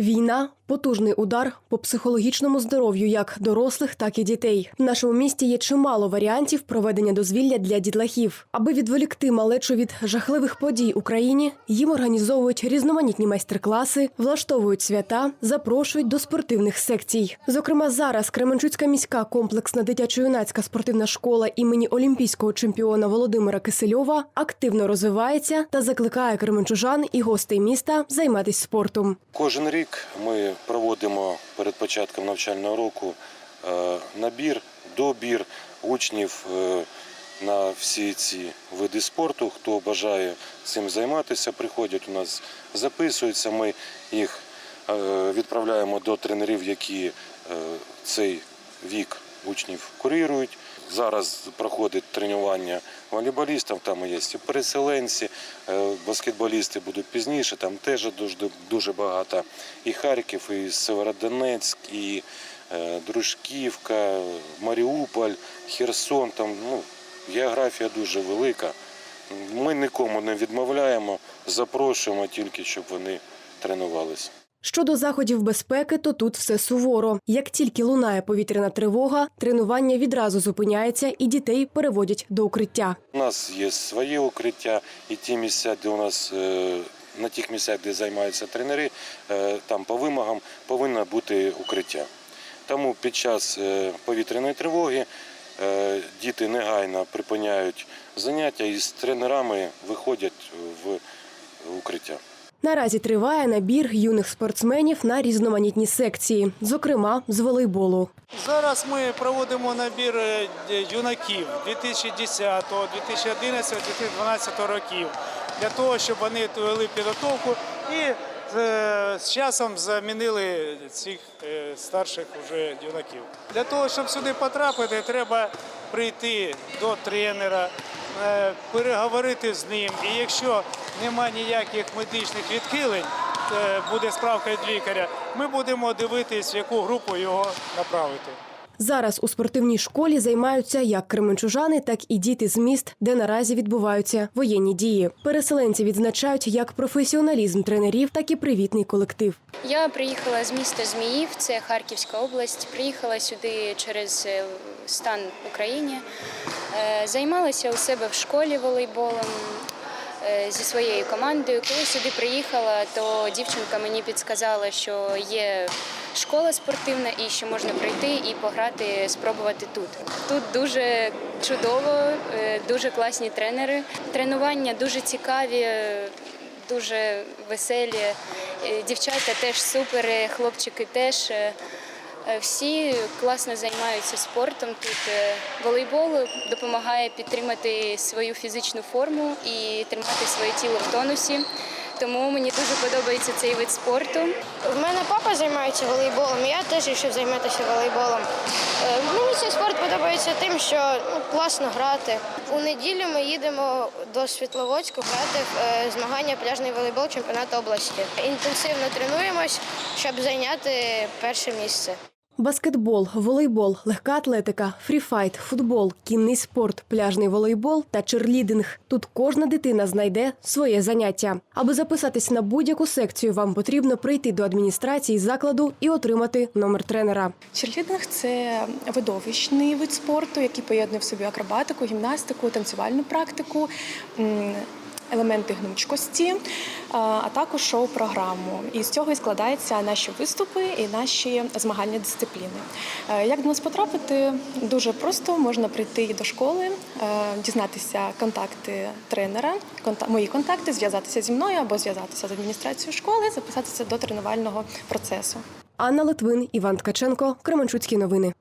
Війна потужний удар по психологічному здоров'ю як дорослих, так і дітей. В нашому місті є чимало варіантів проведення дозвілля для дітлахів. Аби відволікти малечу від жахливих подій Україні, їм організовують різноманітні майстер-класи, влаштовують свята, запрошують до спортивних секцій. Зокрема, зараз Кременчуцька міська комплексна дитячо-юнацька спортивна школа імені олімпійського чемпіона Володимира Кисельова активно розвивається та закликає кременчужан і гостей міста займатися спортом. Кожен рік ми проводимо перед початком навчального року е, набір, добір учнів е, на всі ці види спорту. Хто бажає цим займатися, приходять у нас, записуються. Ми їх е, відправляємо до тренерів, які цей вік учнів курірують. Зараз проходить тренування волейболістів, там є і переселенці, е, баскетболісти будуть пізніше, там теж дуже, дуже багато. І Харків, і Северодонецьк, і е, Дружківка, Маріуполь, Херсон. Там ну, географія дуже велика. Ми нікому не відмовляємо, запрошуємо тільки, щоб вони тренувалися. Щодо заходів безпеки, то тут все суворо. Як тільки лунає повітряна тривога, тренування відразу зупиняється і дітей переводять до укриття. У нас є своє укриття, і ті місця, де у нас е, на тих місцях, де займаються тренери, е, там по вимогам повинно бути укриття. Тому під час е, повітряної тривоги діти негайно припиняють заняття і з тренерами виходять в укриття. Наразі триває набір юних спортсменів на різноманітні секції, зокрема з волейболу. Зараз ми проводимо набір е, юнаків 2010, 2011, 2012 років для того, щоб вони вели підготовку і е, з часом замінили цих е, старших вже юнаків. Для того, щоб сюди потрапити, треба прийти до тренера, переговорити з ним. І якщо немає ніяких медичних відхилень, буде справка від лікаря, ми будемо дивитись, в яку групу його направити. Зараз у спортивній школі займаються як кременчужани, так і діти з міст, де наразі відбуваються воєнні дії. Переселенці відзначають як професіоналізм тренерів, так і привітний колектив. Я приїхала з міста Зміїв, це Харківська область. Приїхала сюди через е, стан в Україні. Е, Займалася у себе в школі волейболом зі своєю командою. Коли сюди приїхала, то дівчинка мені підсказала, що є школа спортивна і що можна прийти і пограти, спробувати тут. Тут дуже чудово, е, дуже класні тренери. Тренування дуже цікаві. е, дуже веселі. Е, Дівчата теж супер, е, хлопчики теж. Е, Всі класно займаються спортом. Тут е, волейбол допомагає підтримати свою фізичну форму і тримати своє тіло в тонусі. Тому мені дуже подобається цей вид спорту. В мене папа займається волейболом, я теж вирішив займатися волейболом. Е, Мені цей спорт подобається тим, що ну, класно грати. У неділю ми їдемо до Світловодську грати в е, змагання пляжний волейбол чемпіонату області. Інтенсивно тренуємось, щоб зайняти перше місце. Баскетбол, волейбол, легка атлетика, фріфайт, футбол, кінний спорт, пляжний волейбол та черлідинг. Тут кожна дитина знайде своє заняття. Аби записатись на будь-яку секцію, вам потрібно прийти до адміністрації закладу і отримати номер тренера. Черлідинг це видовищний вид спорту, який поєднує в собі акробатику, гімнастику, танцювальну практику. Елементи гнучкості, а також шоу-програму. І з цього і складаються наші виступи і наші змагальні дисципліни. Е, Як до нас потрапити? Дуже просто можна прийти до школи, е, дізнатися контакти тренера, мої контакти, зв'язатися зі мною або зв'язатися з адміністрацією школи, записатися до тренувального процесу. Анна Литвин, Іван Ткаченко, Кременчуцькі новини.